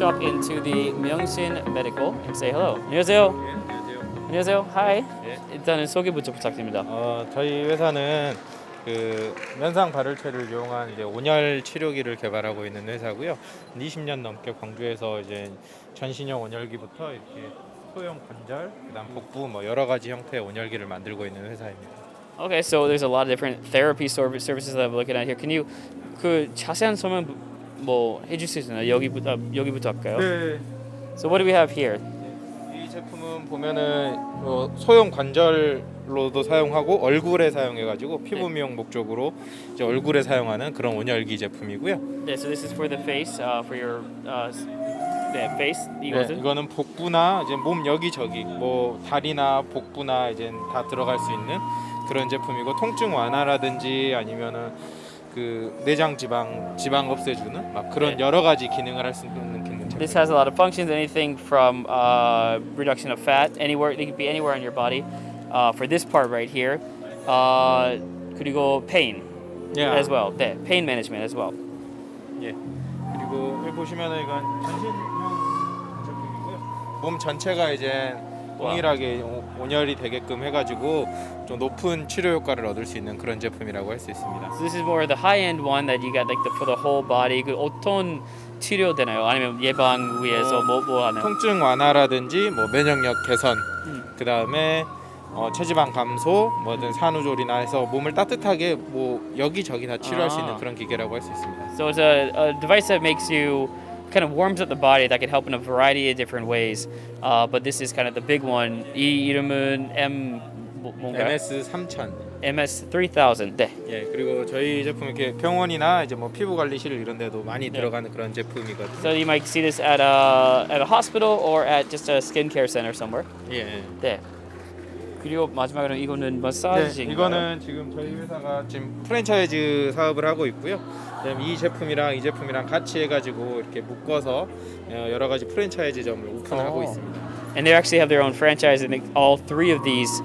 the Myeongsin Medical and say hello. 안녕하세요. 안녕하세요. Hi. 예. 일단은 소개부터 부탁드립니다. 어, 저희 회사는 그 면상 발열체를 이용한 이제 온열 치료기를 개발하고 있는 회사고요. 20년 넘게 광주에서 이제 전신형 온열기부터 이렇게 소형 관절, 그다음 복부 뭐 여러 가지 형태의 온열기를 만들고 있는 회사입니다. Okay, so there's a lot of different therapy serv- services that I'm looking at here. Can you 그 자세한 설명 뭐 해줄 수 있나요? 여기부터 아, 여기부터 할까요? 네. So what do we have here? 이 제품은 보면은 어, 소형 관절로도 사용하고 얼굴에 사용해가지고 피부 미용 목적으로 이제 얼굴에 사용하는 그런 온열기 제품이고요. 네, so this is for the face, uh, for your uh, 네, face. 네, 이것은 이거는 복부나 이제 몸 여기저기 뭐 다리나 복부나 이제 다 들어갈 수 있는 그런 제품이고 통증 완화라든지 아니면은 그 내장 지방 지방 없애주는 막 그런 네. 여러 가지 기능을 할 수 있는 기능. This has a lot of functions. Anything from uh, reduction of fat, anywhere it could be anywhere on your body. Uh, for this part right here, uh, 그리고 pain 예. as well. 네, pain management as well. 예. 그리고 여기 보시면은 이건 전신형 제품이고요. 몸 전체가 이제 동일하게 오- 온열이 되게끔 해가지고 좀 높은 치료 효과를 얻을 수 있는 그런 제품이라고 할 수 있습니다. So this is more the high-end one that you got like the, for the whole body. 그 어떤 치료 되나요? 아니면 예방 위해서 어, 뭐뭐 하나요? 통증 완화라든지 뭐 면역력 개선, 음. 그 다음에 어, 체지방 감소, 뭐든 산후조리나 해서 몸을 따뜻하게 뭐 여기저기 다 치료할 수 아. 있는 그런 기계라고 할 수 있습니다. So it's a, a device that makes you kind of warms up the body that can help in a variety of different ways. Uh, but this is kind of the big one. 이 이름은 M 뭐, 뭔가요? MS 3000. MS 3000. 네. 예, 그리고 저희 제품 이렇게 병원이나 이제 뭐 피부 관리실 이런 데도 많이 네. 들어가는 그런 제품이거든요. So you might see this at a at a hospital or at just a skincare center somewhere. 예. 네. 그리고 마지막으로 이거는 네, 마사지인가요? 이거는 지금 저희 회사가 지금 프랜차이즈 사업을 하고 있고요. 그다음에 이 제품이랑 이 제품이랑 같이 해가지고 이렇게 묶어서 어, 여러 가지 프랜차이즈점을 오픈하고 어. 있습니다. and they actually have their own franchise. and all three of these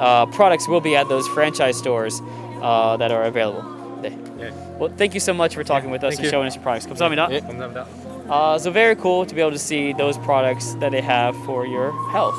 uh, products will be at those franchise stores uh, that are available. 네. 예. Well, thank you so much for talking with us and thank you. showing us your products. 감사합니다. 예, 감사합니다. Uh, so very cool to be able to see those products that they have for your health.